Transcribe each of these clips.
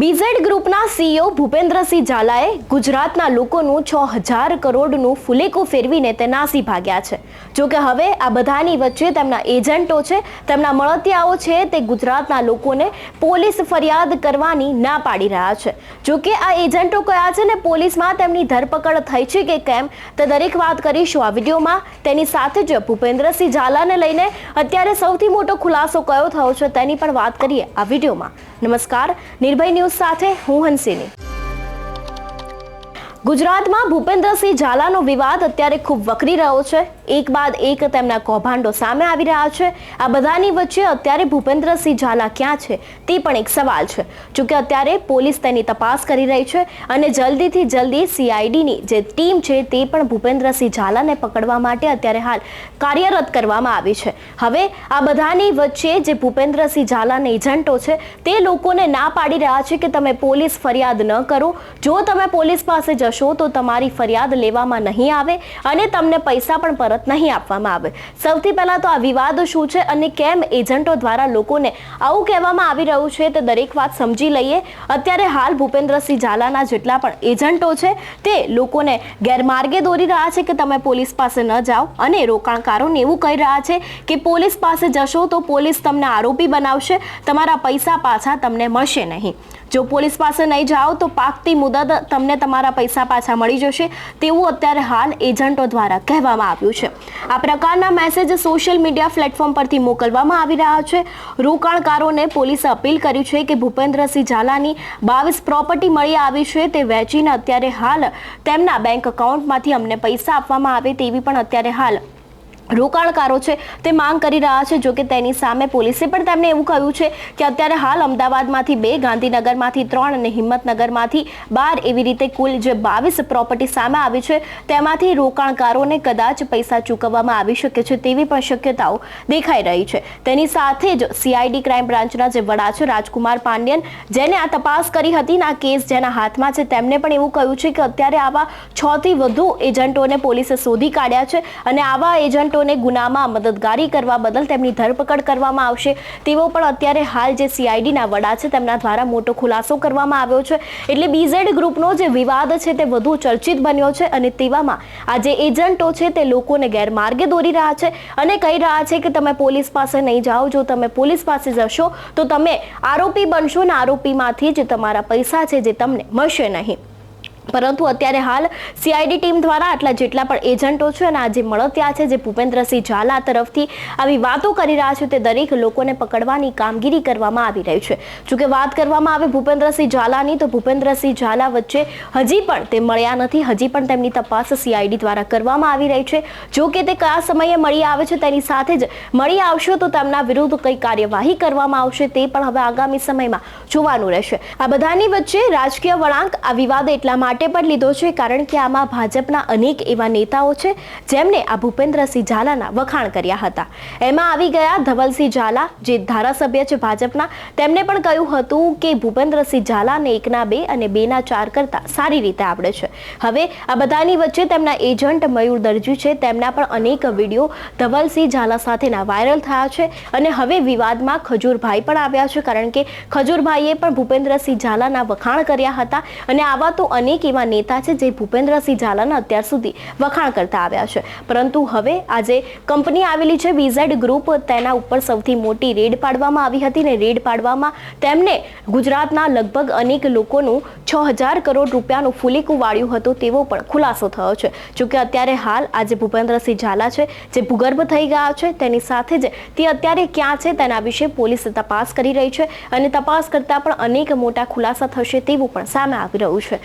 BZ ગ્રુપના CEO Bhupendrasinh ઝાલાએ ગુજરાતના લોકોનું છ હજાર કરોડનું ફુલેકું ફેરવીને તે નાસી ભાગ્યા છે. જોકે હવે આ બધાની વચ્ચે તેમના એજન્ટો છે, તેમના મળતિયાઓ છે, તે ગુજરાતના લોકોને પોલીસ ફરિયાદ કરવાની ના પાડી રહ્યા છે. જોકે આ એજન્ટો કયા છે ને પોલીસમાં તેમની ધરપકડ થઈ છે કે કેમ, તે દરેક વાત કરીશું આ વિડીયોમાં. તેની સાથે જ ભૂપેન્દ્રસિંહ ઝાલાને લઈને અત્યારે સૌથી મોટો ખુલાસો કયો થયો છે તેની પણ વાત કરીએ આ વિડીયોમાં. નમસ્કાર. નિર્ભય ન્યૂઝ સાથે હું હંસિની. ગુજરાતમાં ભૂપેન્દ્રસિંહ ઝાલાનો વિવાદ અત્યારે ખૂબ વકરી રહ્યો છે. એક બાદ એક તેમના કૌભાંડો સામે આવી રહ્યા છે. આ બધાની વચ્ચે અત્યારે ભૂપેન્દ્રસિંહ ઝાલા ક્યાં છે તે પણ એક સવાલ છે. જોકે અત્યારે પોલીસ તેની તપાસ કરી રહી છે અને જલ્દીથી જલ્દી સીઆઈડીની જે ટીમ છે તે પણ ભૂપેન્દ્રસિંહ ઝાલાને પકડવા માટે અત્યારે હાલ કાર્યરત કરવામાં આવી છે. હવે આ બધાની વચ્ચે જે ભૂપેન્દ્રસિંહ ઝાલાના એજન્ટો છે તે લોકોને ના પાડી રહ્યા છે કે તમે પોલીસ ફરિયાદ ન કરો. જો તમે પોલીસ પાસે જશો તો તમારી ફરિયાદ લેવામાં નહીં આવે અને તમને પૈસા પણ પરત નહીં આપવામાં આવે. સૌથી પહેલાં તો આ વિવાદ શું છે અને કેમ એજન્ટો દ્વારા લોકોને આવું કહેવામાં આવી રહ્યું છે તે દરેક વાત સમજી લઈએ. અત્યારે હાલ ભૂપેન્દ્રસિંહ ઝાલાના જેટલા પણ એજન્ટો છે તે લોકોને ગેરમાર્ગે દોરી રહ્યા છે કે તમે પોલીસ પાસે ન જાઓ અને રોકાણકારોને એવું કહી રહ્યા છે કે પોલીસ પાસે જશો તો પોલીસ તમને આરોપી બનાવશે, તમારા પૈસા પાછા તમને મળશે નહીં. જો પોલીસ પાસે નહીં જાઓ તો પાકતી મુદત તમને તમારા પૈસા પાછા મળી જશે તેવું અત્યારે હાલ એજન્ટો દ્વારા કહેવામાં આવ્યું છે. આ પ્રકારના મેસેજ સોશિયલ મીડિયા પ્લેટફોર્મ પરથી મોકલવામાં આવી રહ્યા છે. રોકાણકારોને પોલીસે અપીલ કરી છે કે ભૂપેન્દ્રસિંહ ઝાલાની બાવીસ પ્રોપર્ટી મળી આવી છે, તે વેચીને અત્યારે હાલ તેમના બેંક એકાઉન્ટમાંથી અમને પૈસા આપવામાં આવે તેવી પણ અત્યારે હાલ રોકાણકારો છે તે માંગ કરી રહ્યા છે જોકે તેની સામે પોલીસે પણ તેમને એવું કહ્યું છે કે અત્યારે હાલ અમદાવાદમાંથી બે, ગાંધીનગરમાંથી ત્રણ અને હિંમતનગરમાંથી બાર એવી રીતે કુલ જે બાવીસ પ્રોપર્ટી સામે આવી છે, તેમાંથી રોકાણકારોને કદાચ પૈસા ચૂકવવામાં આવી શકે છે તેવી પણ શક્યતાઓ દેખાઈ રહી છે. તેની સાથે જ સીઆઈડી ક્રાઇમ બ્રાન્ચના જે વડા છે, રાજકુમાર પાંડ્યન, જેને આ તપાસ કરી હતી આ કેસ જેના હાથમાં છે, તેમને પણ એવું કહ્યું છે કે અત્યારે આવા છ થી વધુ એજન્ટોને પોલીસે શોધી કાઢ્યા છે અને આવા એજન્ટોને ગુનામાં મદદગારી કરવા બદલ તેમની ધરપકડ કરવામાં આવશે. તેવો પણ અત્યારે હાલ જે સીઆઈડીના વડા છે, તેમના દ્વારા મોટો ખુલાસો કરવામાં આવ્યો છે. એટલે બીઝેડ ગ્રુપનો જે વિવાદ છે, તે વધુ ચર્ચિત બન્યો છે અને તેવામાં આ જે એજન્ટો છે, તે લોકોને ગેરમાર્ગે દોરી રહ્યા છે અને કહી રહ્યા છે કે તમે પોલીસ પાસે નહીં જાઓ. જો તમે પોલીસ પાસે જશો, તો તમે આરોપી બનશો ને આરોપીમાંથી જે તમારા પૈસા છે, જે તમને મળશે નહીં. પરંતુ અત્યારે હાલ સીઆઈડી ટીમ દ્વારા આટલા જેટલા પણ એજન્ટો છે અને આ જે મળત્યા છે જે ભૂપેન્દ્રસિંહ ઝાલા તરફથી આવી વાતો કરી રહ્યા છે તે દરેક લોકોને પકડવાની કામગીરી કરવામાં આવી રહી છે. જોકે વાત કરવામાં આવે ભૂપેન્દ્રસિંહ ઝાલાની તો ભૂપેન્દ્રસિંહ ઝાલા વચ્ચે હજી પણ તે મળ્યા નથી. હજી પણ તેમની તપાસ સીઆઈડી દ્વારા કરવામાં આવી રહી છે. જો કે તે કયા સમયે મળી આવે છે તેની સાથે જ મળી આવશે તો તેમના વિરુદ્ધ કઈ કાર્યવાહી કરવામાં આવશે તે પણ હવે આગામી સમયમાં જોવાનું રહેશે. આ બધાની વચ્ચે રાજકીય વળાંક આ વિવાદ એટલા માટે પણ લીધો છે, કારણ કે આમાં ભાજપના અનેક એવા નેતાઓ છે, જેમને આ ભૂપેન્દ્રસિંહ ઝાલાના વખાણ કર્યા હતા. એમાં આવી ગયા ધવલસિંહ ઝાલા, જે ધારાસભ્ય છે ભાજપના તેમણે પણ કહ્યું હતું કે ભૂપેન્દ્રસિંહ ઝાલાને એકના બે અને બેના ચાર કરતાં સારી રીતે આવડે છે. હવે આ બધાની વચ્ચે તેમના એજન્ટ મયુર દરજી છે, તેમના પણ અનેક વીડિયો ધવલસિંહ ઝાલા સાથેના વાયરલ થયા છે અને હવે વિવાદમાં ખજૂરભાઈ પણ આવ્યા છે, કારણ કે ખજૂરભાઈએ પણ ભૂપેન્દ્રસિંહ ઝાલાના વખાણ કર્યા હતા અને આવા તો અનેક એવા નેતા છે જે ભૂપેન્દ્રસિંહ ઝાલાના અત્યાર સુધી વખાણ કરતા આવ્યા છે. પરંતુ હવે આજે કંપની આવેલી છે બીઝેડ ગ્રુપ તેના ઉપર સૌથી મોટી રેડ પાડવામાં આવી હતી ને રેડ પાડવામાં તેમને ગુજરાતના લગભગ અનેક લોકોનું છ હજાર કરોડ રૂપિયાનું ફુલીકું વાળ્યું હતું તેવો પણ ખુલાસો થયો છે. જોકે અત્યારે હાલ આજે ભૂપેન્દ્રસિંહ ઝાલા છે, જે ભૂગર્ભ થઈ ગયા છે, તેની સાથે જ તે અત્યારે ક્યાં છે તેના વિશે પોલીસ તપાસ કરી રહી છે અને તપાસ કરતા પણ અનેક મોટા ખુલાસા થશે તેવું પણ સામે આવી રહ્યું છે.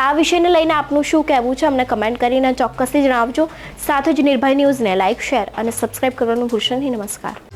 આ વિષયને લઈને આપનું શું કહેવું છે અમને કમેન્ટ કરીને ચોક્કસથી જણાવજો. સાથે જ નિર્ભય ન્યૂઝને લાઇક, શેર અને સબસ્ક્રાઇબ કરવાનું ભૂલશો નહીં. નમસ્કાર.